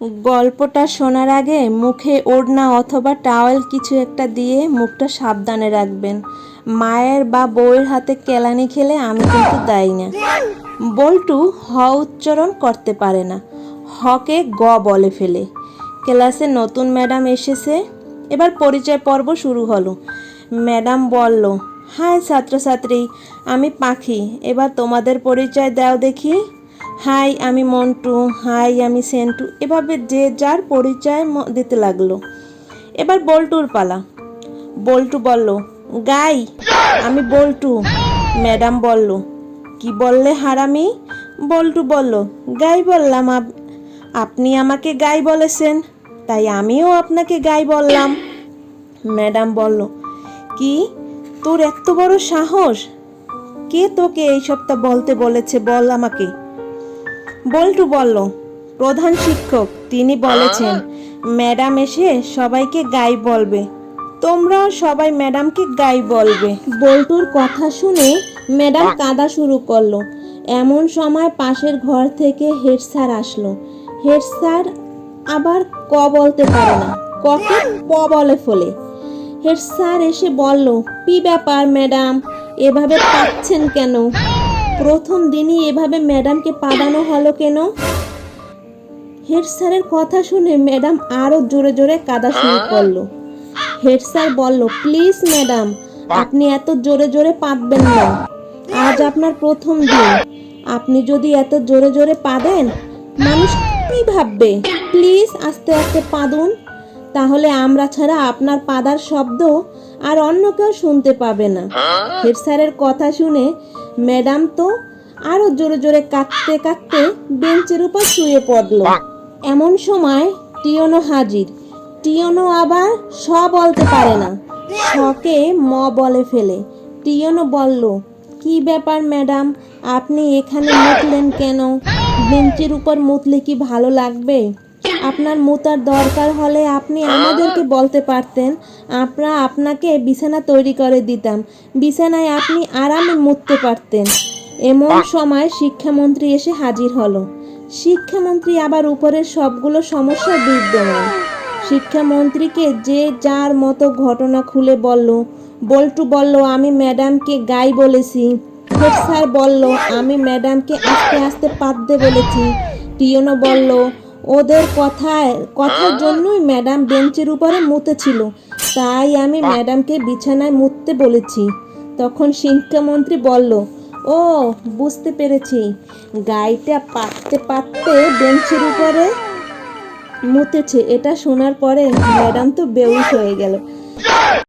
গল্পটা শোনার আগে মুখে ওড়না অথবা টাওয়েল কিছু একটা দিয়ে মুখটা সাবধানে রাখবেন। মায়ের বা বউয়ের হাতে কেলানি খেলে আমি কিন্তু দায়ী না। বল্টু হ উচ্চারণ করতে পারে না। হকে গ বলে ফেলে। ক্লাসে নতুন ম্যাডাম এসেছে। এবার পরিচয় পর্ব শুরু হলো। ম্যাডাম বলল হাই ছাত্রছাত্রী, আমি পাখি। এবার তোমাদের পরিচয় দাও দেখি। হাই, আমি মন্টু। হাই, আমি সেন্টু। এভাবে যে যার পরিচয় দিতে লাগল। এবার বল্টুর পালা। বল্টু বলল, গাই, আমি বল্টু। ম্যাডাম বলল, কি বললে হারামি? বল্টু বলল, গাই বললাম আপ- আপনি আমাকে গাই বলেছেন, তাই আমিও আপনাকে গাই বললাম। ম্যাডাম বলল, কি? তোর এত বড় সাহস? কে তোকে এই সপ্তাহ বলতে বলেছে বল আমাকে। বল্টু বলল প্রধান শিক্ষক তিনি বলেছেন ম্যাডাম এসে সবাইকে গাই বলবে। তোমরাও সবাই ম্যাডামকে গাই বলবে। বল্টুর কথা শুনে ম্যাডাম কাঁদা শুরু করল। এমন সময় পাশের ঘর থেকে হেড স্যার আসলো। হেড স্যার আবার ক বলতে পারে না ককে প বলে ফলে। হেড স্যার এসে বলল কি ব্যাপার ম্যাডাম এভাবে পাচ্ছেন কেন? প্রথম দিনই এভাবে ম্যাডামকে পাঠানো হলো কেন? হেড স্যারের কথা শুনে ম্যাডাম আরও জোরে জোরে কাঁদা শুরু করল। হেড স্যার বলল প্লিজ ম্যাডাম আপনি এত জোরে জোরে পাতবেন না। আজ আপনার প্রথম দিন। আপনি যদি এত জোরে জোরে পাদেন মানুষ কি ভাববে? প্লিজ আস্তে আস্তে পাদুন। তাহলে আমরা ছাড়া আপনার পাদার শব্দ আর অন্য কেউ শুনতে পাবে না। হেড স্যারের কথা শুনে ম্যাডাম তো আরও জোরে জোরে কাঁদতে কাঁদতে বেঞ্চের উপর শুয়ে পড়ল। এমন সময় টিয়নো হাজির। টিয়নো আবার স বলতে পারে না। শকে ম বলে ফেলে। টিয়নো বলল কি ব্যাপার ম্যাডাম আপনি এখানে মুতলেন কেন? বেঞ্চের উপর মুতলে কি ভালো লাগবে? আপনার মুতার দরকার হলে আপনি আমাদেরকে বলতে পারতেন। আমরা আপনাকে বিছানা তৈরি করে দিতাম। বিছানায় আপনি আরামে মুততে পারতেন। এমন সময় শিক্ষামন্ত্রী এসে হাজির হলো। শিক্ষামন্ত্রী আবার উপরের সবগুলো সমস্যা বিদ্যমান। শিক্ষামন্ত্রীকে যে যার মতো ঘটনা খুলে বলল, বল্টু বলল, আমি ম্যাডামকে গাই বলেছি। স্যার বলল, আমি ম্যাডামকে আস্তে আস্তে পাততে বলেছি। টিয়নো বলল ওদের কথায় কথার জন্যই ম্যাডাম বেঞ্চের উপরে মুতেছিল তাই আমি ম্যাডামকে বিছানায় মুততে বলেছি। তখন শিক্ষামন্ত্রী বলল ও বুঝতে পেরেছি। গাইটা পাততে পাততে বেঞ্চের উপরে মুতেছে। এটা শোনার পরে ম্যাডাম তো বেউস হয়ে গেল।